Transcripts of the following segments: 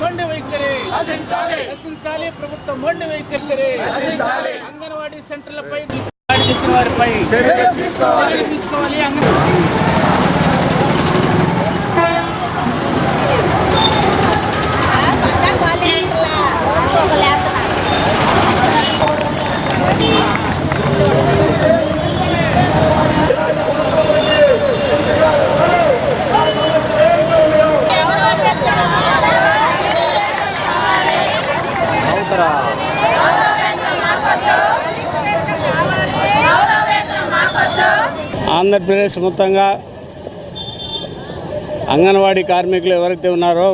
మొండి వైఖరి. రక్షించాలి ప్రభుత్వం మొండి వైఖరి. అంగన్వాడీ సెంటర్లపై దాడి చేసిన వారిపై. తీసుకోవాలి. అంగన్ ఆంధ్రప్రదేశ్ మొత్తంగా అంగన్వాడీ కార్మికులు ఎవరైతే ఉన్నారో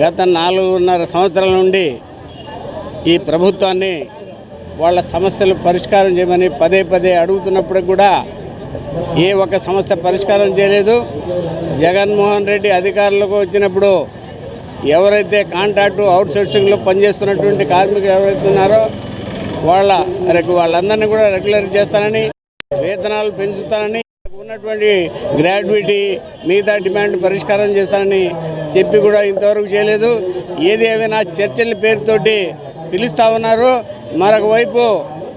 గత నాలుగున్నర సంవత్సరాల నుండి ఈ ప్రభుత్వాన్ని వాళ్ళ సమస్యలు పరిష్కారం చేయమని పదే పదే అడుగుతున్నప్పుడు కూడా ఏ ఒక్క సమస్య పరిష్కారం చేయలేదు. జగన్మోహన్ రెడ్డి అధికారంలోకి వచ్చినప్పుడు ఎవరైతే కాంట్రాక్టు అవుట్సోర్సింగ్లో పనిచేస్తున్నటువంటి కార్మికులు ఎవరైతే ఉన్నారో వాళ్ళ వాళ్ళందరినీ కూడా రెగ్యులర్ చేస్తానని వేతనాలు పెంచుతానని ఉన్నటువంటి గ్రాడ్యుయేటీ మిగతా డిమాండ్ పరిష్కారం చేస్తానని చెప్పి కూడా ఇంతవరకు చేయలేదు. ఏది ఏమైనా చర్చల పేరుతోటి పిలుస్తూ ఉన్నారు. మరొక వైపు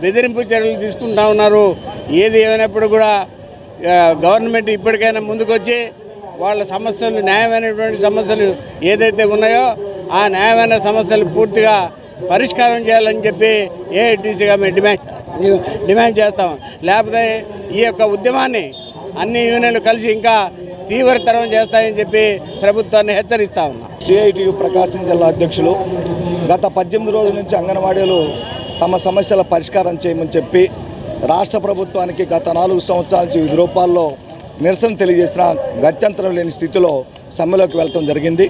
బెదిరింపు చర్యలు తీసుకుంటా ఉన్నారు. ఏది ఏమైనప్పుడు కూడా గవర్నమెంట్ ఇప్పటికైనా ముందుకొచ్చి వాళ్ళ సమస్యలు న్యాయమైనటువంటి సమస్యలు ఏదైతే ఉన్నాయో ఆ న్యాయమైన సమస్యలు పూర్తిగా పరిష్కారం చేయాలని చెప్పి ఏఐటీసీగా మేము డిమాండ్ డిమాండ్ చేస్తాం. లేకపోతే ఈ యొక్క ఉద్యమాన్ని అన్ని యూనియన్లు కలిసి ఇంకా తీవ్రతరం చేస్తాయని చెప్పి ప్రభుత్వాన్ని హెచ్చరిస్తా ఉన్నాం. సిఐటియు ప్రకాశం జిల్లా అధ్యక్షులు గత పద్దెనిమిది రోజుల నుంచి అంగన్వాడీలు తమ సమస్యల పరిష్కారం చేయమని చెప్పి రాష్ట్ర ప్రభుత్వానికి గత నాలుగు సంవత్సరాల నుంచి వివిధ రూపాల్లో నిరసన తెలియజేసిన గత్యంతరం లేని స్థితిలో సమ్మెలోకి వెళ్ళటం జరిగింది.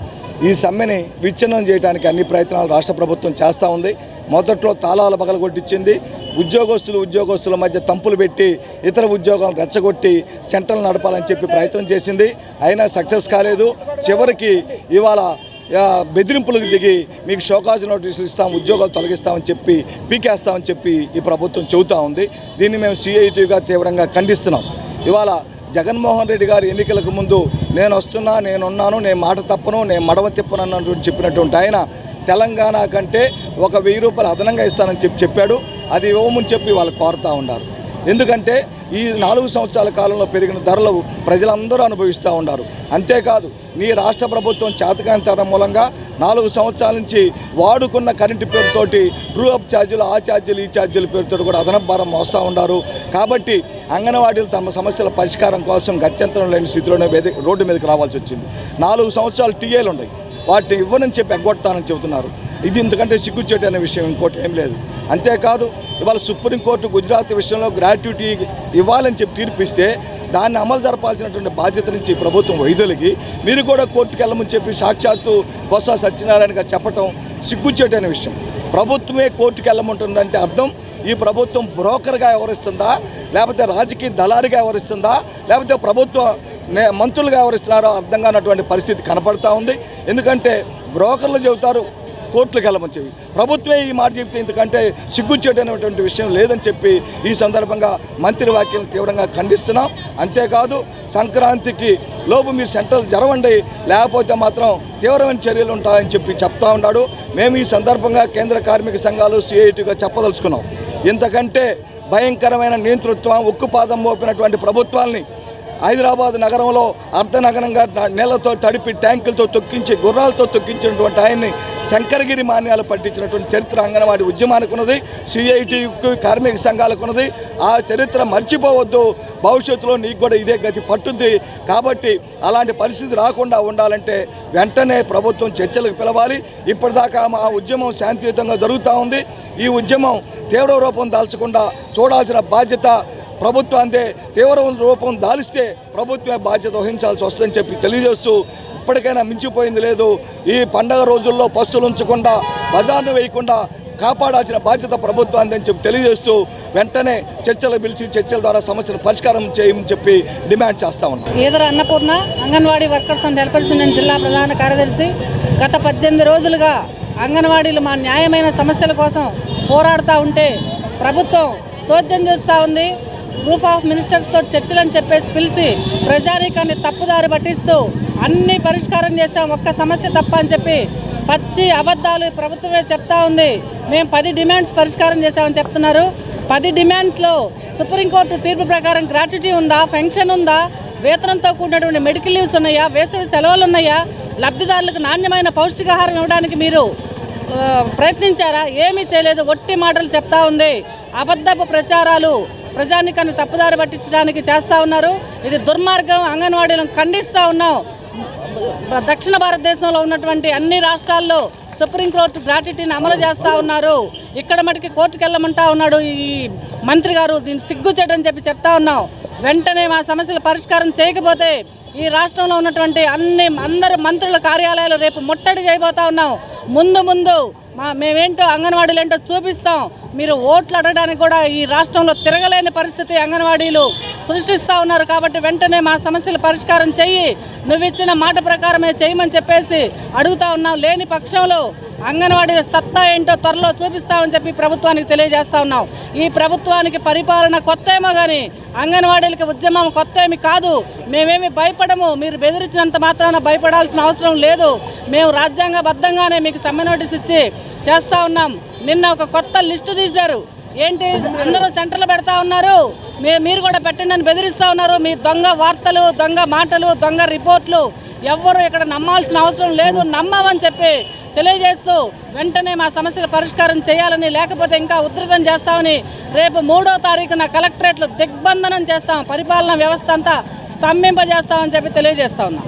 ఈ సమ్మెని విచ్ఛిన్నం చేయడానికి అన్ని ప్రయత్నాలు రాష్ట్ర ప్రభుత్వం చేస్తూ ఉంది. మొదట్లో తాళాలు పగలగొట్టించింది. ఉద్యోగస్తులు ఉద్యోగస్తుల మధ్య తంపులు పెట్టి ఇతర ఉద్యోగాలను రెచ్చగొట్టి సెంటర్లు నడపాలని చెప్పి ప్రయత్నం చేసింది. అయినా సక్సెస్ కాలేదు. చివరికి ఇవాళ బెదిరింపులకు దిగి మీకు షోకాజ్ నోటీసులు ఇస్తాం ఉద్యోగాలు తొలగిస్తామని చెప్పి పీకేస్తామని చెప్పి ఈ ప్రభుత్వం చెబుతా ఉంది. దీన్ని మేము సిఐటీగా తీవ్రంగా ఖండిస్తున్నాం. ఇవాళ జగన్మోహన్ రెడ్డి గారు ఎన్నికలకు ముందు నేను వస్తున్నా నేనున్నాను నేను మాట తప్పను నేను మడవ తిప్పను అన్నటువంటి చెప్పినటువంటి ఆయన తెలంగాణ కంటే ఒక వెయ్యి రూపాయలు అదనంగా ఇస్తానని చెప్పి చెప్పాడు. అది ఇవ్వమని చెప్పి వాళ్ళు కోరుతూ ఉన్నారు. ఎందుకంటే ఈ నాలుగు సంవత్సరాల కాలంలో పెరిగిన ధరలు ప్రజలందరూ అనుభవిస్తూ ఉన్నారు. అంతేకాదు మీ రాష్ట్ర ప్రభుత్వం చేతకాంతరం మూలంగా నాలుగు సంవత్సరాల నుంచి వాడుకున్న కరెంటు పేరుతోటి ట్రూ అప్ ఛార్జీలు ఆ ఛార్జీలు ఈ ఛార్జీల పేరుతో కూడా అదనపు భారం మోస్తూ ఉన్నారు. కాబట్టి అంగన్వాడీలు తమ సమస్యల పరిష్కారం కోసం గత్యంతరం లేని స్థితిలోనే వేది రోడ్డు మీదకి రావాల్సి వచ్చింది. నాలుగు సంవత్సరాలు టీఏలు ఉన్నాయి. వాటిని ఇవ్వనని చెప్పి ఎగ్గొడతానని చెబుతున్నారు. ఇది ఇంతకంటే సిగ్గుచేటు అనే విషయం ఇంకోటి ఏం లేదు. అంతేకాదు ఇవాళ సుప్రీంకోర్టు గుజరాత్ విషయంలో గ్రాట్యుటీ ఇవ్వాలని చెప్పి తీర్పిస్తే దాన్ని అమలు జరపాల్సినటువంటి బాధ్యత నుంచి ప్రభుత్వం వైద్యులకి మీరు కూడా కోర్టుకు వెళ్ళమని చెప్పి సాక్షాత్తు బొత్స సత్యనారాయణ గారు చెప్పటం సిగ్గుచేటు అనే విషయం. ప్రభుత్వమే కోర్టుకు వెళ్ళమంటుందంటే అర్థం ఈ ప్రభుత్వం బ్రోకర్గా వ్యవహరిస్తుందా లేకపోతే రాజకీయ దళారిగా వ్యవహరిస్తుందా లేకపోతే ప్రభుత్వం నే- మంత్రులుగా వ్యవహరిస్తున్నారో అర్థం కానటువంటి పరిస్థితి కనపడతా ఉంది. ఎందుకంటే బ్రోకర్లు చెబుతారు కోర్టులకు వెళ్ళమని చెప్పి ప్రభుత్వమే ఈ మాట చెప్తే ఇంతకంటే సిగ్గుచ్చేటటువంటి విషయం లేదని చెప్పి ఈ సందర్భంగా మంత్రి వ్యాఖ్యలు తీవ్రంగా ఖండిస్తున్నాం. అంతేకాదు సంక్రాంతికి లోపు మీరు సెంట్రల్ జరవండి లేకపోతే మాత్రం తీవ్రమైన చర్యలు ఉంటాయని చెప్పి చెప్తా ఉన్నాడు. మేము ఈ సందర్భంగా కేంద్ర కార్మిక సంఘాలు సిఐటిగా చెప్పదలుచుకున్నాం. ఇంతకంటే భయంకరమైన నియంతృత్వం ఉక్కుపాదం మోపినటువంటి ప్రభుత్వాల్ని హైదరాబాద్ నగరంలో అర్ధనగరంగా న- నేలతో తడిపి ట్యాంకులతో తొక్కించి గుర్రాలతో తొక్కించినటువంటి ఆయన్ని శంకరగిరి మాన్యాలు పట్టించినటువంటి చరిత్ర అంగన్వాడి ఉద్యమానికి ఉన్నది సిఐటికి కార్మిక సంఘాలకు ఉన్నది. ఆ చరిత్ర మర్చిపోవద్దు. భవిష్యత్తులో నీకు కూడా ఇదే గతి పట్టుద్ది. కాబట్టి అలాంటి పరిస్థితి రాకుండా ఉండాలంటే వెంటనే ప్రభుత్వం చర్చలకు పిలవాలి. ఇప్పటిదాకా మా ఉద్యమం శాంతియుతంగా జరుగుతూ ఉంది. ఈ ఉద్యమం తీవ్ర రూపం దాల్చకుండా చూడాల్సిన బాధ్యత ప్రభుత్వాందే తీవ్ర రూపం దాలిస్తే ప్రభుత్వమే బాధ్యత వహించాల్సి వస్తుందని చెప్పి తెలియజేస్తూ ఇప్పటికైనా మించిపోయింది లేదు. ఈ పండగ రోజుల్లో పస్తులు ఉంచకుండా బజార్ను వేయకుండా కాపాడాల్సిన బాధ్యత ప్రభుత్వాన్ని అని చెప్పి తెలియజేస్తూ వెంటనే చర్చలు పిలిచి చర్చల ద్వారా సమస్యను పరిష్కారం చేయమని చెప్పి డిమాండ్ చేస్తా ఉన్నాం. Eedara Annapurna anganwadi workers and helpers union జిల్లా ప్రధాన కార్యదర్శి గత పద్దెనిమిది రోజులుగా అంగన్వాడీలు మా న్యాయమైన సమస్యల కోసం పోరాడుతూ ఉంటే ప్రభుత్వం చోద్యం చేస్తూ ఉంది. గ్రూప్ ఆఫ్ మినిస్టర్స్తో చర్చలని చెప్పేసి పిలిచి ప్రజానీకాన్ని తప్పుదారి పట్టిస్తూ అన్ని పరిష్కారం చేసాం ఒక్క సమస్య తప్ప అని చెప్పి పచ్చి అబద్ధాలు ప్రభుత్వమే చెప్తా ఉంది. మేము పది డిమాండ్స్ పరిష్కారం చేసామని చెప్తున్నారు. పది డిమాండ్స్లో సుప్రీంకోర్టు తీర్పు ప్రకారం గ్రాట్యుటీ ఉందా ఫెన్షన్ ఉందా వేతనంతో కూడినటువంటి మెడికల్ లీవ్స్ ఉన్నాయా వేసవి సెలవులు ఉన్నాయా లబ్ధిదారులకు నాణ్యమైన పౌష్టికాహారం ఇవ్వడానికి మీరు ప్రయత్నించారా? ఏమీ చేయలేదు. ఒట్టి మాటలు చెప్తా ఉంది. అబద్ధపు ప్రచారాలు ప్రజానికాన్ని తప్పుదారి పట్టించడానికి చేస్తూ ఉన్నారు. ఇది దుర్మార్గం. అంగన్వాడీలను ఖండిస్తూ ఉన్నాం. దక్షిణ భారతదేశంలో ఉన్నటువంటి అన్ని రాష్ట్రాల్లో సుప్రీంకోర్టు గ్రాట్యుటీని అమలు చేస్తూ ఉన్నారు. ఇక్కడ మటుకి కోర్టుకు వెళ్ళమంటా ఉన్నాడు ఈ మంత్రి గారు. దీన్ని సిగ్గు చేయడం చెప్పి చెప్తా ఉన్నాం. వెంటనే మా సమస్యల పరిష్కారం చేయకపోతే ఈ రాష్ట్రంలో ఉన్నటువంటి అన్ని అందరు మంత్రుల కార్యాలయాలు రేపు ముట్టడి చేయబోతా ఉన్నాం. ముందు ముందు మా మేమేంటో అంగన్వాడీలు ఏంటో చూపిస్తాం. మీరు ఓట్లు అడగడానికి కూడా ఈ రాష్ట్రంలో తిరగలేని పరిస్థితి అంగన్వాడీలు సృష్టిస్తూ ఉన్నారు కాబట్టి వెంటనే మా సమస్యలు పరిష్కారం చెయ్యి. నువ్వు ఇచ్చిన మాట ప్రకారమే చేయమని చెప్పేసి అడుగుతా ఉన్నాం. లేని పక్షంలో అంగన్వాడీల సత్తా ఏంటో త్వరలో చూపిస్తామని చెప్పి ప్రభుత్వానికి తెలియజేస్తా ఉన్నాం. ఈ ప్రభుత్వానికి పరిపాలన కొత్త ఏమో కానీ అంగన్వాడీలకి ఉద్యమం కొత్త ఏమి కాదు. మేమేమి భయపడము. మీరు బెదిరించినంత మాత్రాన భయపడాల్సిన అవసరం లేదు. మేము రాజ్యాంగబద్ధంగానే మీకు సమ్మె నోటీస్ ఇచ్చి చేస్తూ ఉన్నాం. నిన్న ఒక కొత్త లిస్టు తీశారు. ఏంటి? అందరూ సెంటర్లు పెడతా ఉన్నారు. మీరు కూడా పెట్టండి అని బెదిరిస్తూ ఉన్నారు. మీ దొంగ వార్తలు దొంగ మాటలు దొంగ రిపోర్ట్లు ఎవ్వరు ఇక్కడ నమ్మాల్సిన అవసరం లేదు. నమ్మమని చెప్పి తెలియజేస్తూ వెంటనే మా సమస్యల పరిష్కారం చేయాలని లేకపోతే ఇంకా ఉధృతం చేస్తామని రేపు మూడో తారీఖున కలెక్టరేట్లు దిగ్బంధనం చేస్తాం. పరిపాలనా వ్యవస్థ అంతా స్తంభింపజేస్తామని చెప్పి తెలియజేస్తా ఉన్నాం.